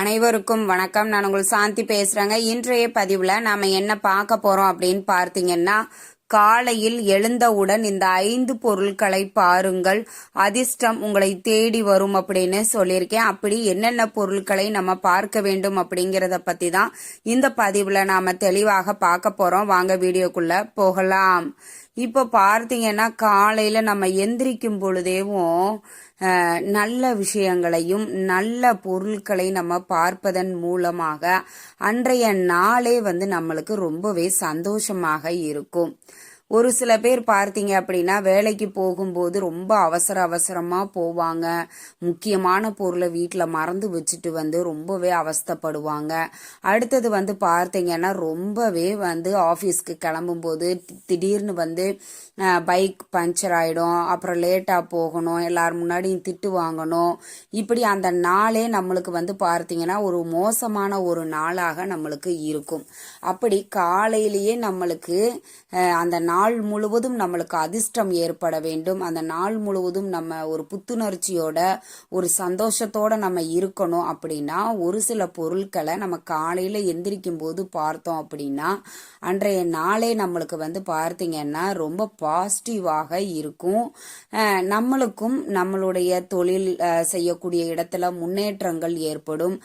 அனைவருக்கும் வணக்கம். நான் உங்கள் சாந்தி பேசுறேங்க. இன்றைய பதிவுல நாம என்ன பார்க்க போறோம் அப்படின்னு பார்த்தீங்கன்னா காலையில் எழுந்தவுடன் இந்த ஐந்து பொருட்களை பாருங்கள். அதிர்ஷ்டம் உங்களை தேடி வரும் அப்படின்னு சொல்லியிருக்கேன். அப்படி என்னென்ன பொருட்களை நம்ம பார்க்க வேண்டும் அப்படிங்கிறத பத்தி தான் இந்த பதிவுல நாம தெளிவாக பார்க்க போறோம். வாங்க வீடியோக்குள்ள போகலாம். இப்போ பார்த்தீங்கன்னா காலையில நம்ம எந்திரிக்கும் பொழுதேவும் நல்ல விஷயங்களையும் நல்ல பொருட்களை நம்ம பார்ப்பதன் மூலமாக அன்றைய நாளே வந்து நம்மளுக்கு ரொம்பவே சந்தோஷமாக இருக்கும். ஒரு சில பேர் பார்த்தீங்க அப்படின்னா வேலைக்கு போகும்போது ரொம்ப அவசர அவசரமாக போவாங்க. முக்கியமான பொருளை வீட்டில் மறந்து வச்சுட்டு வந்து ரொம்பவே அவஸ்தப்படுவாங்க. அடுத்தது வந்து பார்த்தீங்கன்னா ரொம்பவே வந்து ஆஃபீஸ்க்கு கிளம்பும்போது திடீர்னு வந்து பைக் பஞ்சர் ஆகிடும் அப்புறம் லேட்டாக போகணும். எல்லார் முன்னாடியும் திட்டு வாங்கணும். இப்படி அந்த நாளே நம்மளுக்கு வந்து பார்த்தீங்கன்னா ஒரு மோசமான ஒரு நாளாக நம்மளுக்கு இருக்கும். அப்படி காலையிலேயே நம்மளுக்கு அந்த நாள் நாள் முழுவதும் நம்மளுக்கு அதிர்ஷ்டம் ஏற்பட வேண்டும். அந்த நாள் முழுவதும் நம்ம ஒரு புத்துணர்ச்சியோட ஒரு சந்தோஷத்தோட நம்ம இருக்கணும் அப்படின்னா ஒரு சில பொருட்களை நம்ம காலையில் எந்திரிக்கும் போது பார்த்தோம் அப்படின்னா அன்றைய நாளே நம்மளுக்கு வந்து பார்த்தீங்கன்னா ரொம்ப பாசிட்டிவாக இருக்கும். நம்மளுக்கும் நம்மளுடைய தொழில் செய்யக்கூடிய இடத்துல முன்னேற்றங்கள் ஏற்படும்.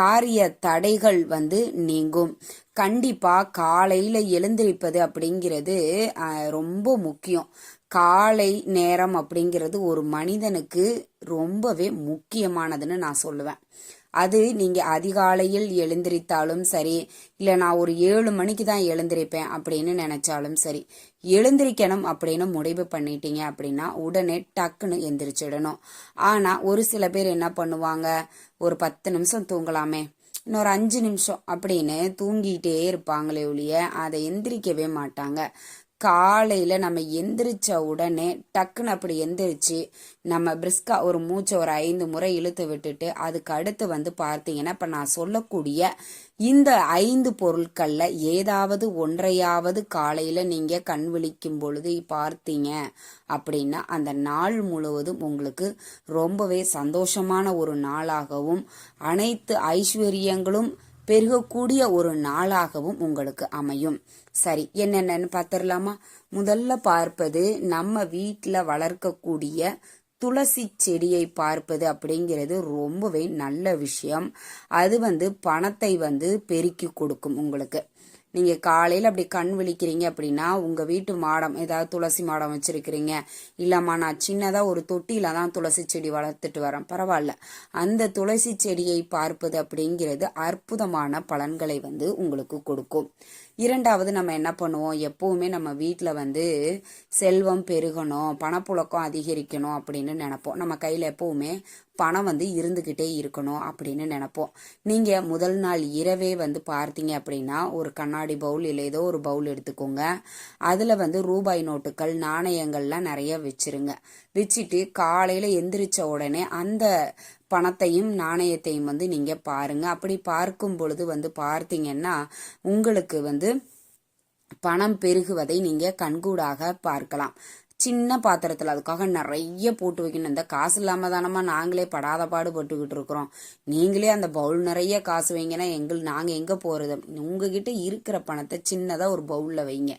காரிய தடைகள் வந்து நீங்கும். கண்டிப்பா காலையில எழுந்திருப்பது அப்படிங்கிறது ரொம்ப முக்கியம். காலை நேரம் அப்படிங்கிறது ஒரு மனிதனுக்கு ரொம்பவே முக்கியமானதுன்னு நான் சொல்லுவேன். அது நீங்க அதிகாலையில் எழுந்திரித்தாலும் சரி இல்ல நான் ஒரு ஏழு மணிக்கு தான் எழுந்திருப்பேன் அப்படின்னு நினைச்சாலும் சரி எழுந்திரிக்கணும் அப்படின்னு முடிவு பண்ணிட்டீங்க அப்படின்னா உடனே டக்குன்னு எந்திரிச்சிடணும். ஆனா ஒரு சில பேர் என்ன பண்ணுவாங்க ஒரு பத்து நிமிஷம் தூங்கலாமே இன்னொரு அஞ்சு நிமிஷம் அப்படின்னு தூங்கிட்டே இருப்பாங்களே ஒழிய அதை எந்திரிக்கவே மாட்டாங்க. காலையில் நம்ம எந்திரிச்ச உடனே டக்குன்னு அப்படி எந்திரிச்சு நம்ம பிரிஸ்கா ஒரு மூச்சை ஒரு ஐந்து முறை இழுத்து விட்டுட்டு அதுக்கு அடுத்து வந்து பார்த்தீங்கன்னா இப்போ நான் சொல்லக்கூடிய இந்த ஐந்து பொருட்களில் ஏதாவது ஒன்றையாவது காலையில் நீங்கள் கண் விழிக்கும் பொழுது பார்த்தீங்க அப்படின்னா அந்த நாள் முழுவதும் உங்களுக்கு ரொம்பவே சந்தோஷமான ஒரு நாளாகவும் அனைத்து ஐஸ்வர்யங்களும் பெருகக்கூடிய ஒரு நாளாகவும் உங்களுக்கு அமையும். சரி என்னென்னு பார்த்துடலாமா? முதல்ல பார்ப்பது நம்ம வீட்டில் வளர்க்கக்கூடிய துளசி செடியை பார்ப்பது அப்படிங்கிறது ரொம்பவே நல்ல விஷயம். அது வந்து பணத்தை வந்து பெருக்கி கொடுக்கும் உங்களுக்கு. நீங்கள் காலையில் அப்படி கண் விழிக்கிறீங்க அப்படின்னா உங்கள் வீட்டு மாடம் ஏதாவது துளசி மாடம் வச்சுருக்கிறீங்க. இல்லைம்மா நான் சின்னதாக ஒரு தொட்டியில் தான் துளசி செடி வளர்த்துட்டு வரேன். பரவாயில்ல. அந்த துளசி செடியை பார்ப்பது அப்படிங்கிறது அற்புதமான பலன்களை வந்து உங்களுக்கு கொடுக்கும். இரண்டாவது நம்ம என்ன பண்ணுவோம்? எப்போவுமே நம்ம வீட்டில் வந்து செல்வம் பெருகணும் பணப்புழக்கம் அதிகரிக்கணும் அப்படின்னு நினைப்போம். நம்ம கையில் எப்போவுமே பணம் வந்து இருந்துக்கிட்டே இருக்கணும் அப்படின்னு நினைப்போம். நீங்கள் முதல் நாள் இரவே வந்து பார்த்தீங்க அப்படின்னா ஒரு கண்ணாடி பவுல் இல்லை ஏதோ ஒரு பவுல் எடுத்துக்கோங்க. அதில் வந்து ரூபாய் நோட்டுகள் நாணயங்கள்லாம் நிறைய வச்சிருங்க. வச்சுட்டு காலையில் எந்திரிச்ச உடனே அந்த பணத்தையும் நாணயத்தையும் வந்து நீங்கள் பாருங்க. அப்படி பார்க்கும் பொழுது வந்து பார்த்தீங்கன்னா உங்களுக்கு வந்து பணம் பெருகுவதை நீங்கள் கண்கூடாக பார்க்கலாம். சின்ன பாத்திரத்தில் அதுக்காக நிறைய போட்டு வைக்கணும். இந்த காசு இல்லாமல் தானம்மா நாங்களே படாத பாடு பட்டுக்கிட்டு இருக்கிறோம். நீங்களே அந்த பவுல் நிறைய காசு வைங்கன்னா எங்கள் நாங்கள் எங்கே போகிறது உங்ககிட்ட இருக்கிற பணத்தை சின்னதாக ஒரு பவுலில் வைங்க.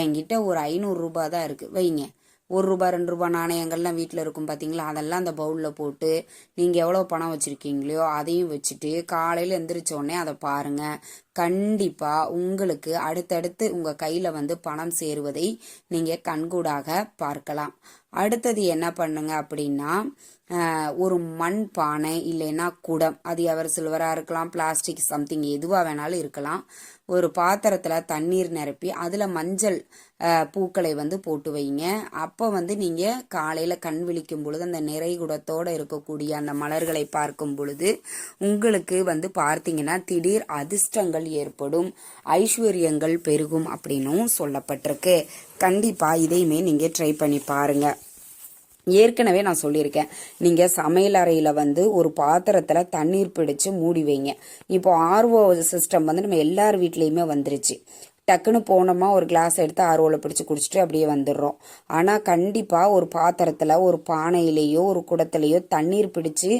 என்கிட்ட ஒரு ஐநூறுரூபா தான் இருக்குது வைங்க. ஒரு ரூபா ரெண்டு ரூபா நாணயங்கள்லாம் வீட்டில் இருக்கும் பார்த்தீங்களா அதெல்லாம் அந்த பவுலில் போட்டு நீங்கள் எவ்வளோ பணம் வச்சுருக்கீங்களோ அதையும் வச்சுட்டு காலையில் எந்திரிச்ச உடனே அதை பாருங்கள் கண்டிப்பாக உங்களுக்கு அடுத்தடுத்து உங்கள் கையில் வந்து பணம் சேருவதை நீங்கள் கண்கூடாக பார்க்கலாம். அடுத்தது என்ன பண்ணுங்க அப்படின்னா ஒரு மண் பானை இல்லைன்னா குடம். அது அவர் சில்வராக இருக்கலாம் பிளாஸ்டிக் சம்திங் எதுவாக வேணாலும் இருக்கலாம். ஒரு பாத்திரத்தில் தண்ணீர் நிரப்பி அதில் மஞ்சள் பூக்களை வந்து போட்டு வைங்க. அப்போ வந்து நீங்கள் காலையில் கண் விழிக்கும் பொழுது அந்த நிறைகுடத்தோடு இருக்கக்கூடிய அந்த மலர்களை பார்க்கும் பொழுது உங்களுக்கு வந்து பார்த்தீங்கன்னா திடீர் அதிர்ஷ்டங்கள் ஏற்படும். ஐஸ்வர்யங்கள் பெருகும் அப்படின்னும் சொல்லப்பட்டிருக்கு. கண்டிப்பாக இதையுமே நீங்கள் ட்ரை பண்ணி பாருங்கள் ஏற்கனவே நான் சொல்லியிருக்கேன். நீங்கள் சமையல் அறையில் வந்து ஒரு பாத்திரத்தில் தண்ணீர் பிடிச்சு மூடி வைங்க. இப்போ ஆர்ஓ சிஸ்டம் வந்து நம்ம எல்லார் வீட்லேயுமே வந்துருச்சு. டக்குன்னு போனோமா ஒரு கிளாஸ் எடுத்து ஆர்வோவில் பிடிச்சி குடிச்சிட்டு அப்படியே வந்துடுறோம். ஆனால் கண்டிப்பாக ஒரு பாத்திரத்தில் ஒரு பானையிலேயோ ஒரு குடத்துலேயோ தண்ணீர் பிடிச்சு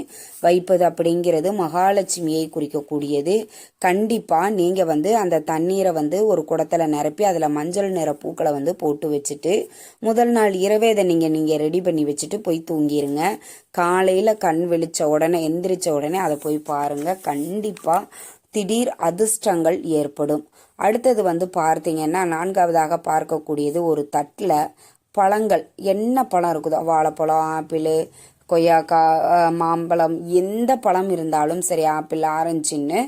வைப்பது அப்படிங்கிறது மகாலட்சுமியை குறிக்கக்கூடியது. கண்டிப்பாக நீங்கள் வந்து அந்த தண்ணீரை வந்து ஒரு குடத்தில் நிரப்பி அதில் மஞ்சள் நிற பூக்களை வந்து போட்டு வச்சுட்டு முதல் நாள் இரவே இதை நீங்கள் நீங்கள் ரெடி பண்ணி வச்சுட்டு போய் தூங்கிடுங்க காலையில் கண் விழிச்ச உடனே எந்திரிச்ச உடனே அதை போய் பாருங்கள் கண்டிப்பாக திடீர் அதிர்ஷ்டங்கள் ஏற்படும். அடுத்தது வந்து பார்த்தீங்கன்னா நான்காவதாக பார்க்கக்கூடியது ஒரு தட்டில் பழங்கள். என்ன பழம் இருக்குதோ? வாழைப்பழம் ஆப்பிள் கொய்யாக்காய் மாம்பழம் எந்த பழம் இருந்தாலும் சரி ஆப்பிள் ஆரஞ்சுன்னு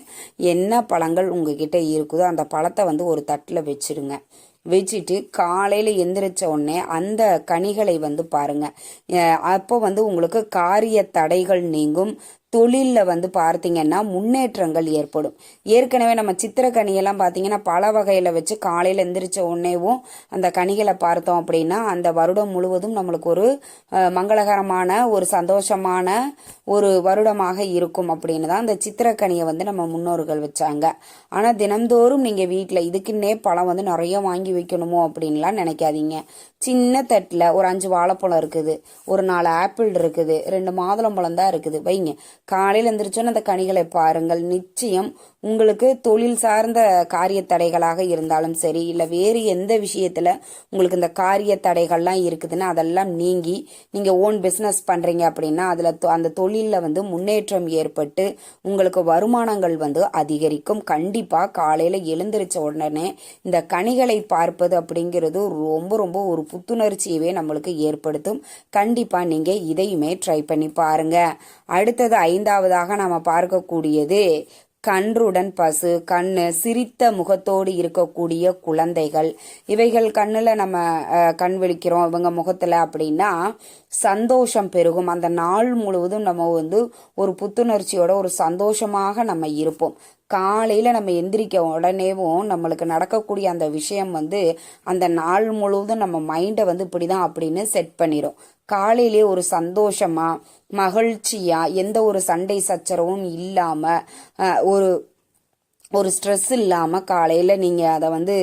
என்ன பழங்கள் உங்ககிட்ட இருக்குதோ அந்த பழத்தை வந்து ஒரு தட்டில் வச்சிடுங்க வச்சுட்டு காலையில் எந்திரிச்ச உடனே அந்த கனிகளை வந்து பாருங்க. அப்போ வந்து உங்களுக்கு காரிய தடைகள் நீங்கும். தொழிலில் வந்து பார்த்தீங்கன்னா முன்னேற்றங்கள் ஏற்படும். ஏற்கனவே நம்ம சித்திரக்கனியெல்லாம் பார்த்தீங்கன்னா பல வகையில் வச்சு காலையில் எந்திரிச்ச உடனேவும் அந்த கனிகளை பார்த்தோம் அப்படின்னா அந்த வருடம் முழுவதும் நம்மளுக்கு ஒரு மங்களகரமான ஒரு சந்தோஷமான ஒரு வருடமாக இருக்கும் அப்படின்னு தான் அந்த சித்திரக்கனியை வந்து நம்ம முன்னோர்கள் வச்சாங்க. ஆனால் தினம்தோறும் நீங்கள் வீட்டில் இதுக்குன்னே பழம் வந்து நிறைய வாங்கி வைக்கணுமோ அப்படின்லாம் நினைக்காதீங்க. சின்ன தட்டில் ஒரு அஞ்சு வாழைப்பழம் இருக்குது ஒரு நாலு ஆப்பிள் இருக்குது ரெண்டு மாதுளம்பழம் தான் இருக்குது. வைங்க. காலையில் எந்திரிச்சோன்னு அந்த கனிகளை பாருங்கள். நிச்சயம் உங்களுக்கு தொழில் சார்ந்த காரிய தடைகளாக இருந்தாலும் சரி இல்லை வேறு எந்த விஷயத்தில் உங்களுக்கு இந்த காரிய தடைகள்லாம் இருக்குதுன்னா அதெல்லாம் நீங்கி நீங்கள் ஓன் பிஸ்னஸ் பண்ணுறீங்க அப்படின்னா அதில் அந்த தொழிலில் வந்து முன்னேற்றம் ஏற்பட்டு உங்களுக்கு வருமானங்கள் வந்து அதிகரிக்கும். கண்டிப்பாக காலையில் எழுந்திரிச்ச உடனே இந்த கனிகளை பார்ப்பது அப்படிங்கிறது ரொம்ப ரொம்ப ஒரு புத்துணர்ச்சியவே நம்மளுக்கு ஏற்படுத்தும். கண்டிப்பாக நீங்கள் இதையுமே ட்ரை பண்ணி பாருங்க. அடுத்தது ஐந்தாவதாக நம்ம பார்க்கக்கூடியது கன்றுடன் பசு கண்ணு சிரித்த முகத்தோடு இருக்கக்கூடிய குழந்தைகள். இவைகள் கண்ணில் நம்ம கண் விழிக்கிறோம். இவங்க முகத்தில் அப்படின்னா சந்தோஷம் பெருகும். அந்த நாள் முழுவதும் நம்ம வந்து ஒரு புத்துணர்ச்சியோட ஒரு சந்தோஷமாக நம்ம இருப்போம். காலையில் நம்ம எந்திரிக்க உடனேவும் நம்மளுக்கு நடக்கக்கூடிய அந்த விஷயம் வந்து அந்த நாள் முழுவதும் நம்ம மைண்டை வந்து இப்படிதான் அப்படின்னு செட் பண்ணிடும் காலையிலே ஒரு சந்தோஷமா மகிழ்ச்சியா எந்த ஒரு சண்டை சச்சரவும் இல்லாம ஒரு ஒரு ஸ்ட்ரெஸ் இல்லாமல் காலையில் நீங்கள் அதை வந்து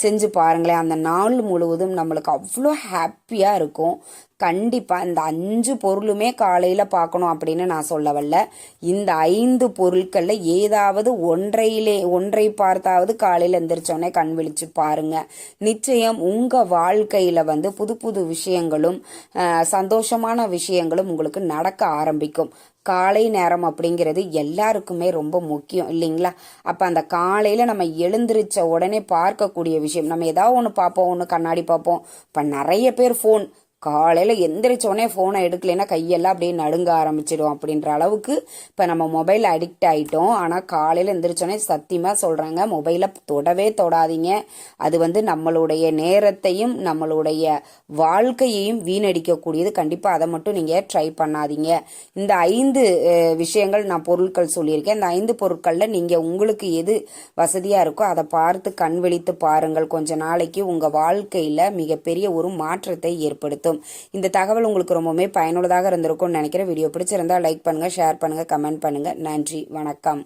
செஞ்சு பாருங்களேன். அந்த நாள் முழுவதும் நம்மளுக்கு அவ்வளோ ஹாப்பியாக இருக்கும். கண்டிப்பாக இந்த அஞ்சு பொருளுமே காலையில் பார்க்கணும் அப்படின்னு நான் சொல்ல வரல. இந்த ஐந்து பொருட்களில் ஏதாவது ஒன்றையிலே ஒன்றை பார்த்தாவது காலையில் எந்திரிச்சோடனே கண் விழிச்சு பாருங்க. நிச்சயம் உங்கள் வாழ்க்கையில் வந்து புது புது விஷயங்களும் சந்தோஷமான விஷயங்களும் உங்களுக்கு நடக்க ஆரம்பிக்கும். காலை நேரம் அப்படிங்கிறது எல்லாருக்குமே ரொம்ப முக்கியம் இல்லைங்களா? அப்போ அந்த காலையில் நம்ம எழுந்திரிச்ச உடனே பார்க்கக்கூடிய விஷயம். நம்ம ஏதாவது ஒன்று பார்ப்போம் ஒன்று கண்ணாடி பார்ப்போம். இப்போ நிறைய பேர் ஃபோன் காலையில் எந்திரிச்சோடனே ஃபோனை எடுக்கலைன்னா கையெல்லாம் அப்படியே நடுங்க ஆரம்பிச்சிடும் அப்படின்ற அளவுக்கு இப்போ நம்ம மொபைல் அடிக்ட் ஆகிட்டோம் ஆனால் காலையில் எந்திரிச்சோடனே சத்தியமாக சொல்கிறாங்க மொபைலை தொடவே தொடாதீங்க. அது வந்து நம்மளுடைய நேரத்தையும் நம்மளுடைய வாழ்க்கையையும் வீணடிக்கக்கூடியது. கண்டிப்பாக அதை மட்டும் நீங்கள் ட்ரை பண்ணாதீங்க. இந்த ஐந்து விஷயங்கள் நான் பொருட்கள் சொல்லியிருக்கேன். இந்த ஐந்து பொருட்களில் நீங்கள் உங்களுக்கு எது வசதியாக இருக்கோ அதை பார்த்து கண் விழித்து பாருங்கள். கொஞ்ச நாளைக்கு உங்கள் வாழ்க்கையில் மிகப்பெரிய ஒரு மாற்றத்தை ஏற்படுத்தும். இந்த தகவல் உங்களுக்கு ரொம்பவுமே பயனுள்ளதாக இருந்திருக்கும்னு நினைக்கிறேன். வீடியோ பிடிச்சிருந்தா லைக் பண்ணுங்கள் ஷேர் பண்ணுங்கள் கமெண்ட் பண்ணுங்கள் நன்றி வணக்கம்.